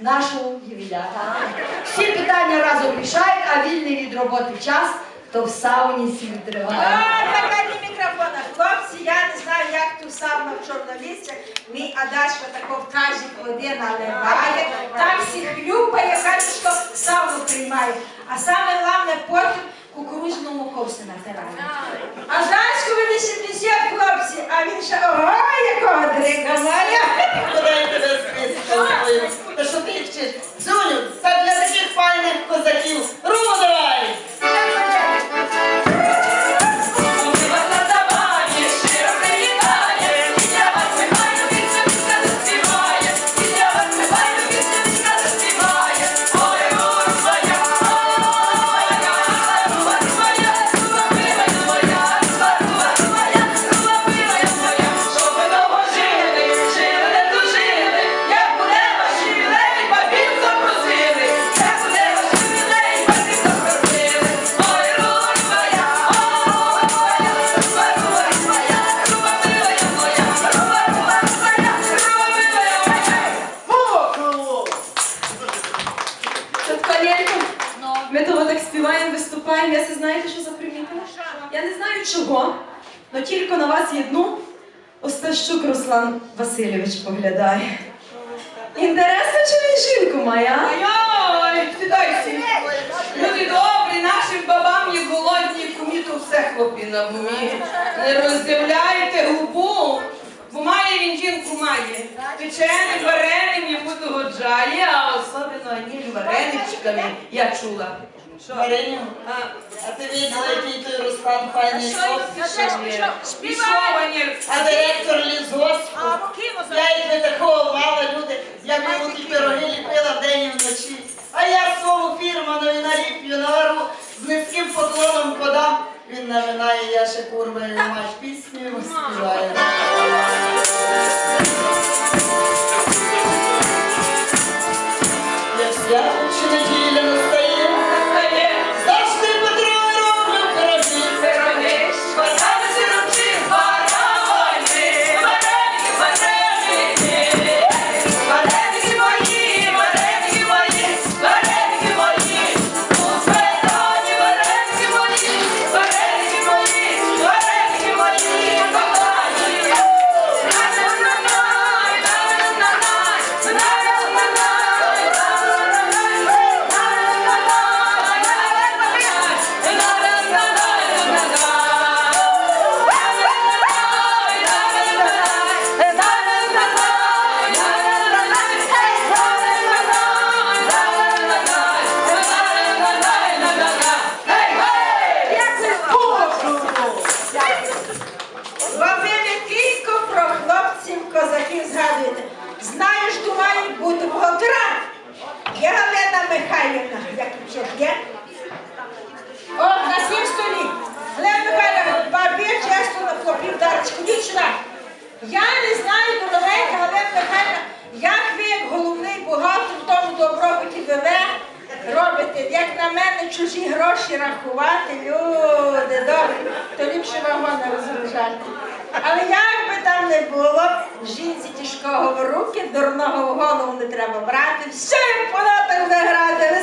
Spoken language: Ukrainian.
нашого ювіляра. Всі питання разом рішають, а вільний від роботи час то в сауні сів А, триває. така ні мікрофона. Хлопці, я не знаю, як ту сауна в чорнолісці. Мій Адашка тако в тазик води наливає, так всі хлюпає, каже, що сауну приймає. А саме головне потім кукурудзяну муковси натирає. А Дашкові 80 хлопці, а він ще ого, Ми того так співаємо, виступаємо. Я це знаєте, що за приміта? Я не знаю чого, але тільки на вас єдну Остащук Руслан Васильович поглядає. Інтересно, чи він жінку має, а? Ай, сідайся. Люди добрі, нашим бабам є голодні, кумі то все хлопі на бумі. Не роздивляйте губу, бо має він жінку має. Печений вареник йому догоджає, а особливо ніж вареничками, я чула. Що? Мариню, А, а ти видела, який той Руслан файний сос? пішов а директор лісгоспу? Я їх не такого мала, люди. Я мені ті пироги ліпила вдень і вночі. А я свого фірманові наліплю навару з низьким поклоном подам. Він наминає, я ще курва і маєш пісню йому співаю. Є Галина Михайлівна, як ще є? О, на сім столі. Галина Михайлівна, бабі чесно хлопів дарочку. Сюди. Я не знаю, дорогенька Галина Михайлівна, як ви, як головний бухгалтер в тому добробуті ВВ, робите, як на мене чужі гроші рахувати, люди, добре, то ліпше вагони розгружати. Але там не було, жінці тяжкого в руки, дурного в голову не треба брати, все понатах буде грати,